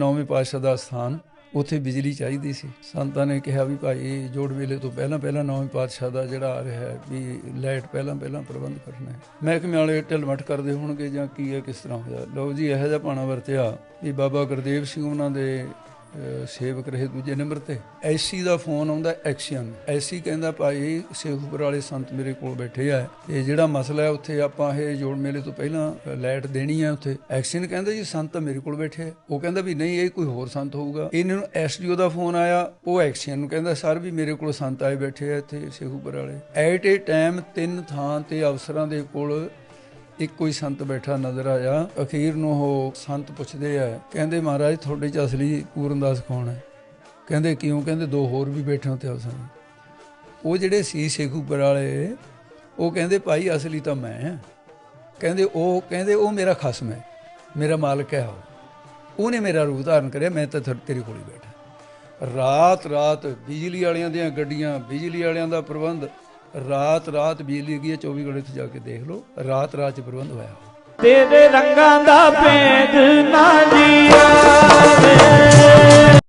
ਨੌਵੇਂ ਪਾਤਸ਼ਾਹ ਦਾ ਸਥਾਨ ਉੱਥੇ ਬਿਜਲੀ ਚਾਹੀਦੀ ਸੀ। ਸੰਤਾਂ ਨੇ ਕਿਹਾ ਵੀ ਭਾਈ ਜੋੜ ਵੇਲੇ ਤੋਂ ਪਹਿਲਾਂ ਪਹਿਲਾਂ ਨੌਵੇਂ ਪਾਤਸ਼ਾਹ ਦਾ ਜਿਹੜਾ ਆ ਰਿਹਾ ਹੈ ਵੀ ਲਾਈਟ ਪਹਿਲਾਂ ਪਹਿਲਾਂ ਪ੍ਰਬੰਧ ਕਰਨਾ ਹੈ। ਮਹਿਕਮੇ ਵਾਲੇ ਢਿਲਮਟ ਕਰਦੇ ਹੋਣਗੇ ਜਾਂ ਕੀ ਹੈ, ਕਿਸ ਤਰ੍ਹਾਂ ਹੋਇਆ? ਲਓ ਜੀ, ਇਹੋ ਜਿਹਾ ਪਾਣਾ ਵਰਤਿਆ ਵੀ ਬਾਬਾ ਗੁਰਦੇਵ ਸਿੰਘ ਉਹਨਾਂ ਦੇ ਸੇਵਕ ਰਹੇ ਦੂਜੇ ਨੰਬਰ ਤੇ। ਐਸੀ ਦਾ ਫੋਨ ਆਉਂਦਾ ਐਕਸ਼ਨ ਐਸੀ ਕਹਿੰਦਾ ਭਾਈ ਸੇਖੂਪੁਰ ਵਾਲੇ ਸੰਤ ਮੇਰੇ ਕੋਲ ਬੈਠੇ ਆ। ਇਹ ਜਿਹੜਾ ਮਸਲਾ ਹੈ ਉੱਥੇ ਆਪਾਂ ਇਹ ਜੋੜ ਮੇਲੇ ਤੋਂ ਪਹਿਲਾਂ ਅ, ਲਾਈਟ ਦੇਣੀ ਹੈ ਉੱਥੇ। ਐਕਸ਼ਨ ਕਹਿੰਦਾ ਜੀ ਸੰਤ ਤਾਂ ਮੇਰੇ ਕੋਲ ਬੈਠੇ ਆ। ਉਹ ਕਹਿੰਦਾ ਵੀ ਨਹੀਂ ਇਹ ਕੋਈ ਹੋਰ ਸੰਤ ਹੋਊਗਾ। ਇਹਨਾਂ ਨੂੰ ਐਸਡੀਓ ਦਾ ਫੋਨ ਆਇਆ। ਉਹ ਐਕਸ਼ਨ ਨੂੰ ਕਹਿੰਦਾ ਸਰ ਵੀ ਮੇਰੇ ਕੋਲ ਸੰਤ ਆਏ ਬੈਠੇ ਆ ਇੱਥੇ ਸੇਖੂਪੁਰ ਵਾਲੇ। ਐਟ ਏ ਟਾਈਮ ਤਿੰਨ ਥਾਂ ਤੇ ਅਫਸਰਾਂ ਦੇ ਕੋਲ ਇੱਕੋ ਹੀ ਸੰਤ ਬੈਠਾ ਨਜ਼ਰ ਆਇਆ। ਅਖੀਰ ਨੂੰ ਉਹ ਸੰਤ ਪੁੱਛਦੇ ਆ, ਕਹਿੰਦੇ ਮਹਾਰਾਜ, ਤੁਹਾਡੇ ਚ ਅਸਲੀ ਪੂਰਨਦਾਸ ਕੌਣ ਹੈ? ਕਹਿੰਦੇ, ਕਿਉਂ? ਕਹਿੰਦੇ, ਦੋ ਹੋਰ ਵੀ ਬੈਠੇ ਉੱਤੇ ਅਫਸਰ ਉਹ ਜਿਹੜੇ ਸੀ ਸ਼ੇਖੂਪੁਰ ਵਾਲੇ, ਉਹ ਕਹਿੰਦੇ, ਭਾਈ, ਅਸਲੀ ਤਾਂ ਮੈਂ ਹਾਂ। ਕਹਿੰਦੇ, ਉਹ ਕਹਿੰਦੇ, ਉਹ ਮੇਰਾ ਖਸਮ ਹੈ। ਮੇਰਾ ਮਾਲਕ ਹੈ ਉਹ। ਉਹਨੇ ਮੇਰਾ ਰੂਪ ਧਾਰਨ ਕਰਿਆ, ਮੈਂ ਤਾਂ ਤੇਰੇ ਕੋਲ ਹੀ ਬੈਠਾ। ਰਾਤ ਰਾਤ ਬਿਜਲੀ ਵਾਲਿਆਂ ਦੀਆਂ ਗੱਡੀਆਂ, ਬਿਜਲੀ ਵਾਲਿਆਂ ਦਾ ਪ੍ਰਬੰਧ ਰਾਤ ਰਾਤ ਬਿਜਲੀ ਗਈ ਹੈ 24 ਘੰਟੇ ਉੱਥੇ ਜਾ ਕੇ ਦੇਖ ਲਓ। ਰਾਤ ਰਾਤ ਚ ਪ੍ਰਬੰਧ ਹੋਇਆ। ਤੇਰੇ ਰੰਗਾਂ ਦਾ ਭੇਦ ਨਾ ਜੀਓ